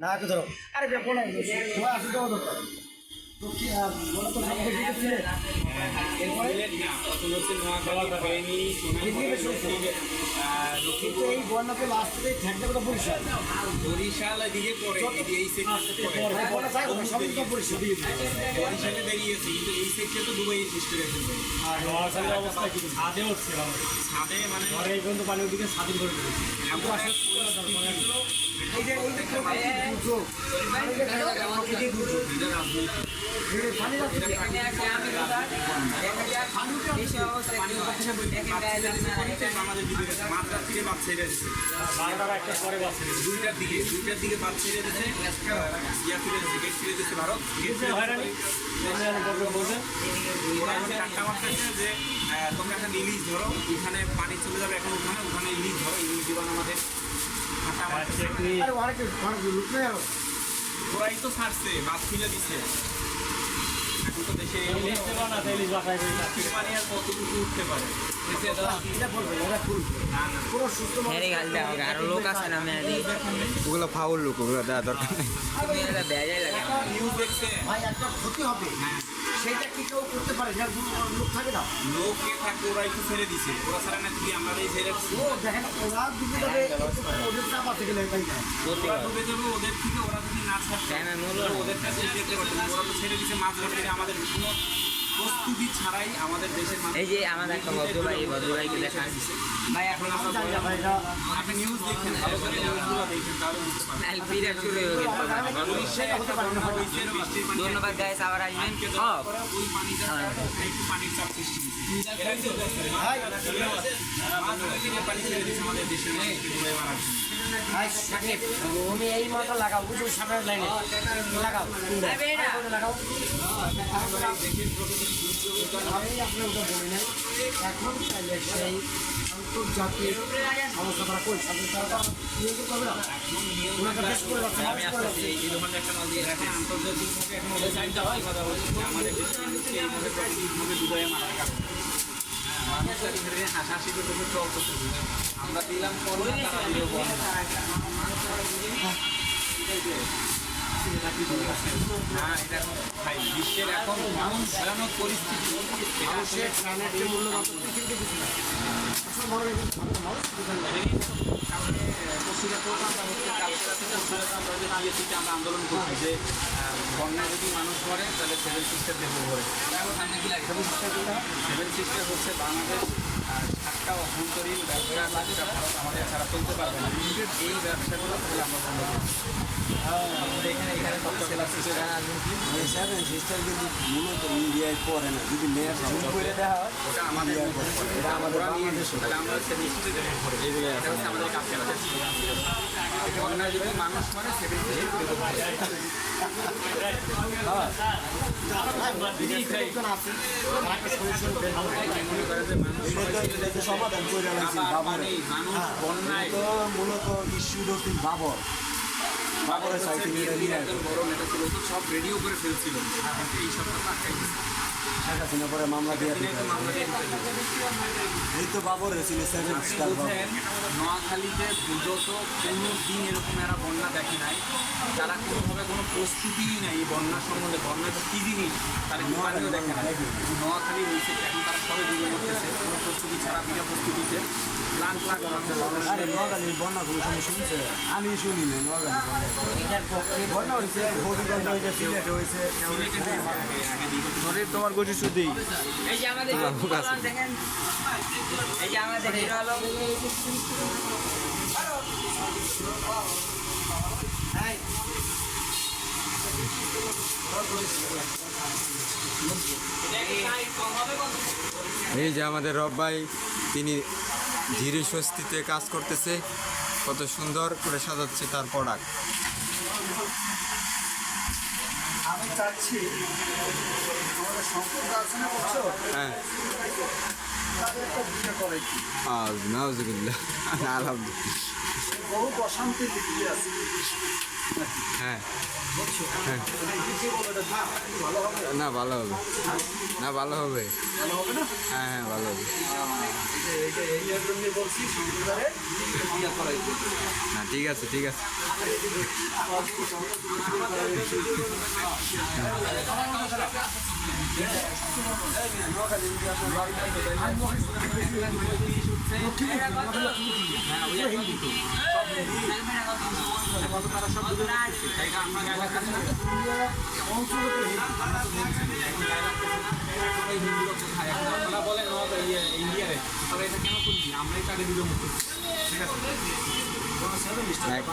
না আগে ধরো। আরে বে বরিশাল। পরে এই বরিশালে কিন্তু এই সেক্টর তো দুবাই শেষ করে ফেলবে। আর অবস্থা কি? ছাদে হচ্ছে ছাদে মানে ঘরে পর্যন্ত পানি ওদিকে স্বাধীন করে এই যে দুর্যোগ দুইটার দিকে দুইটার দিকে দিচ্ছে ইয়া ফিরে যে তোমরা একটা ইলিশ ধরো ওখানে পানি চলে যাবে এখন ওখানে ওখানে ইলিশ ধরো ইলিশ দিবান আমাদের। আরে অনেক অনেক লুট ওরাই তো ছাড়ছে বাদ ফিলে দিচ্ছে। এখন তো দেশে আর কতটুকু উঠতে পারে? এটা বলবে এটা ফুল না না। পুরো সুস্থ হেরে গাল দেওয়া হবে আরও লোক আছে না ওগুলো ফাউল লোক ওগুলো দেওয়া দরকার নিউজ দেখছে। ভাই একটা ক্ষতি হবে। সেটা কি কেউ করতে পারে? যার লোক থাকে না? লোকে থাকে ওরা একটু ছেড়ে দিছে। ওরা ছাড়া না যদি আমরা এই ছেড়ে ও দেখেন ওরা ডুবে যাবে ওদের চাপ আছে গেলে তাই না ওরা ডুবে যাবে ওদের থেকে ওরা যদি না ছাড়ে ওদের কাছে। ওরা তো ছেড়ে দিছে মাছ ধরতে আমাদের কোনো প্রস্তুতি ছাড়াই আমাদের দেশের এই যে আমাদের একটা ভদ্র ভাই এই ভদ্র ভাইকে দেখা ভাই এখন আপনি নিউজ দেখেন ভালো করে নিউজগুলো দেখেন তাহলে বুঝতে পারবেন। এলপির পানি ধন্যবাদ গাইস আবার আসবেন। ওই পানিটা একটু পানির চাপ সৃষ্টি তুমি এই মাথা লাগাও বুঝো সামনের লাইনে লাগাও। লাগাও। এখন চাইলে সেই আন্তর্জাতিক সমস্যা তারা করছে করবে আমরা দিলাম বন্যা। হ্যাঁ এটা বিশ্বের এখন এমন ভয়ানক পরিস্থিতি মানুষের প্রাণের যে মূল্যবান তো কিছু না আসলে রাখবেন মানুষ পশুরা তো আমরা আন্দোলন করছি যে আহ, বন্যায় যদি মানুষ মরে তাহলে সেভেন সিস্টার দেবো করে সেভেন সিস্টার হচ্ছে বাংলাদেশ সাতটা অভ্যন্তরীণ ব্যবসা আমাদের ছাড়া চলতে পারবে না। এই ব্যবসাগুলো আমরা বন্ধ করব আমাদের এখানে এখানে সিস্টার সেভেন সিস্টার কিন্তু মূলত ইন্ডিয়ায় পড়ে না যদি মেয়ের করে দেওয়া হয় ওটা আমাদের এটা বাংলাদেশে। মানুষ সেভেন মনে সমাধান করে মূলত ইস্যু হচ্ছে বাবর সাইকেল নিয়ে একজন বড় নেতা ছিল তো সব রেডিও করে ফেলছিল। এই সপ্তাহ আটকাই শেখ হাসিনা পরে মামলা দিয়ে তো। এই তো বাবরের ছিল সেভেন স্টার বাবর। নোয়াখালীতে বিগত কোনো দিন এরকম এরা বন্যা দেখে নাই তারা কোনোভাবে কোনো প্রস্তুতিই নাই এই বন্যা সম্বন্ধে। বন্যা তো কী জিনিস? তারা পানিও দেখে না নোয়াখালী। হয়েছে এখন তারা সবাই ডুবে মরতেছে কোনো প্রস্তুতি ছাড়া বিনা প্রস্তুতিতে। লাখ লাখ নোয়াখালীর বন্যা কোনো সময় শুনছে? আমি শুনি না নোয়াখালী বন্যা। হয়েছে? হবিগঞ্জ হয়েছে সিলেট হয়েছে সিলেটে তোমার গতি শুধুই এই যে আমাদের দেখেন। এই যে আমাদের হিরো আলম। এই যে আমাদের রব ভাই তিনি ধীরে স্বস্তিতে কাজ করতেছে। কত সুন্দর করে সাজাচ্ছে তার প্রোডাক্ট আমি চাচ্ছি হ্যাঁ। আলহামদুলিল্লাহ। বহুত অশান্তির দিকে আছে হ্যাঁ। হ্যাঁ। না ভালো হবে? না ভালো হবে। ভালো হবে। না? হ্যাঁ হ্যাঁ ভালো হবে। না ঠিক আছে ঠিক আছে। না আমরা এটা কেন করবি আমরাই আছে? এক